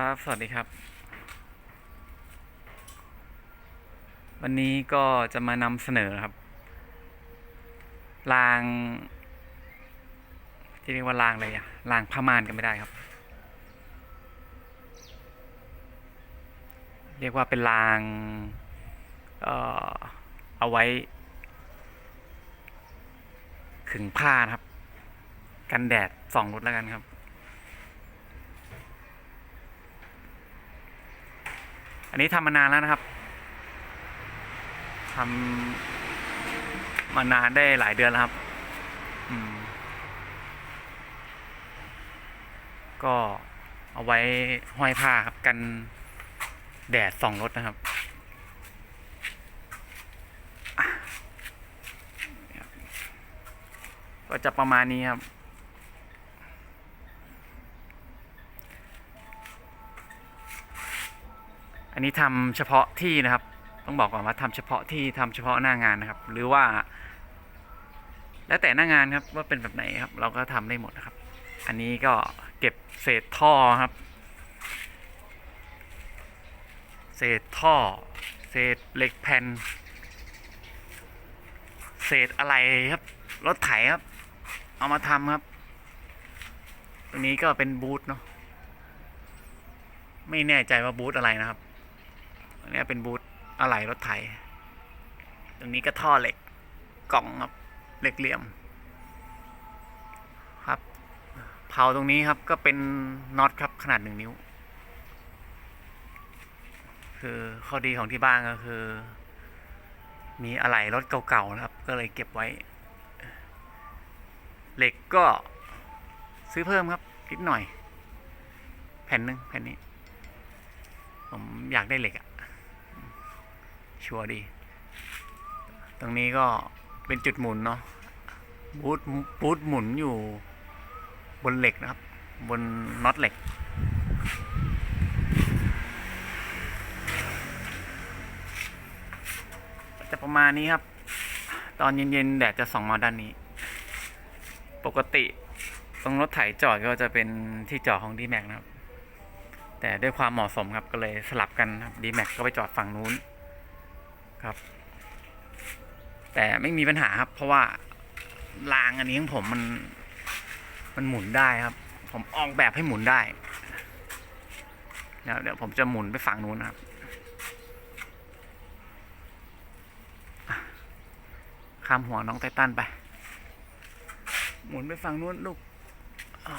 ครับ สวัสดีครับ วันนี้ก็จะมานำเสนอครับ ราง ที่เรียกว่ารางอะไรอะรางผ้าม่านกันไม่ได้ครับ เรียกว่าเป็นราง เอ่อ เอาไว้ ขึงผ้านะครับ กันแดดส่องรถแล้วกันครับ อันนี้ทำมานานแล้วนะครับทำมานานได้หลายเดือนแล้วครับอืมก็เอาไว้ห้อยผ้าครับกันแดดส่องรถนะครับ ก็จะประมาณนี้ครับ อันนี้ทำเฉพาะที่นะครับ ต้องบอกก่อนว่าทำเฉพาะที่ทำเฉพาะหน้างานนะครับ หรือว่า แล้วแต่หน้างานครับว่าเป็นแบบไหนครับ เราก็ทำได้หมดนะครับ อันนี้ก็เก็บเศษท่อครับ เศษท่อ เศษเหล็กแผ่น เศษอะไรครับรถไถครับ เอามาทำครับตรงนี้ก็เป็นบูธเนาะไม่แน่ใจว่าบูธอะไรนะครับ อันนี้เป็นบูธอะไหล่รถไถ ตรงนี้ก็ท่อเหล็กกล่องครับเหล็กเหลี่ยม ครับ เผาตรงนี้ครับก็เป็นน็อตครับขนาดหนึ่งนิ้ว คือข้อดีของที่บ้านก็คือ มีอะไหล่รถเก่าๆนะครับ ก็เลยเก็บไว้ เหล็กก็ซื้อเพิ่มครับนิดหน่อย แผ่นหนึ่งแผ่นนี้ ผมอยากได้เหล็กอะ ชัวร์ดี ตรงนี้ก็เป็นจุดหมุนเนาะบูทบูทหมุนอยู่บนเหล็กนะครับ บนน็อตเหล็ก จะประมาณนี้ครับ ตอนเย็นๆ แดดจะส่องมาด้านนี้ ปกติตรงรถไถจอดก็จะเป็นที่จอดของ d m a x นะครับ แต่ด้วยความเหมาะสมครับก็เลยสลับกันครับ d m a x ก็ไปจอดฝั่งนู้น ครับ แต่ไม่มีปัญหาครับ เพราะว่ารางอันนี้ของผมมัน มันหมุนได้ครับ ผมออกแบบให้หมุนได้เดี๋ยวเดี๋ยวผมจะหมุนไปฝั่งนู้นนะครับข้ามหัวน้องไททันไป หมุนไปฝั่งนู้นลูกอ่า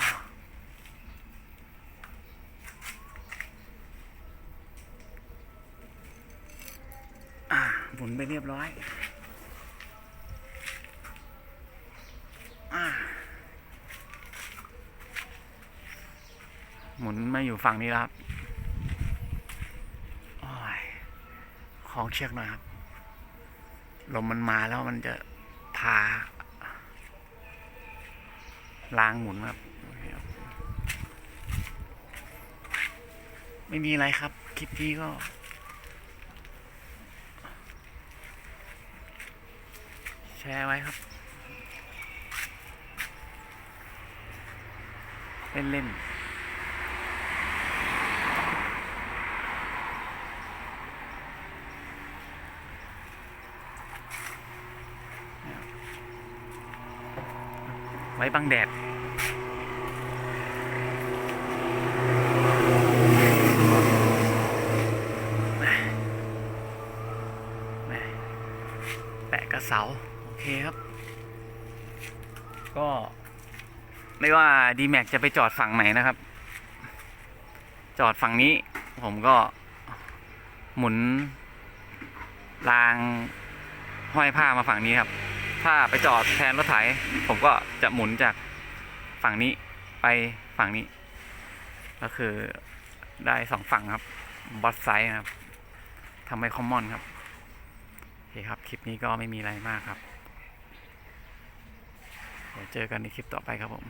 อ่า หมุนไปเรียบร้อยอหมุนมาอยู่ฝั่งนี้แล้วครับโอ้ยคล้องเชือกหน่อยครับ ลมมันมาแล้วมันจะพาล้างหมุนครับโอเคครับ ไม่มีอะไรครับ คลิปนี้ก็ แช ร์ไว้ครับ เล่นเล่นไว้บังแดดแหม่แปะกระเสา เคครับ ก็ไม่ว่า d m a x จะไปจอดฝั่งไหนนะครับ จอดฝั่งนี้ ผมก็หมุนรางห้อยผ้ามาฝั่งนี้ครับ ถ้าไปจอดแทนรถไถ ผมก็จะหมุนจากฝั่งนี้ไปฝั่งนี้ ก็คือได้สองฝั่งครับบอสไซด์ครับทำให้คอมมอนครับโอเคครับ คลิปนี้ก็ไม่มีอะไรมากครับ เจอกันในคลิปต่อไปครับผม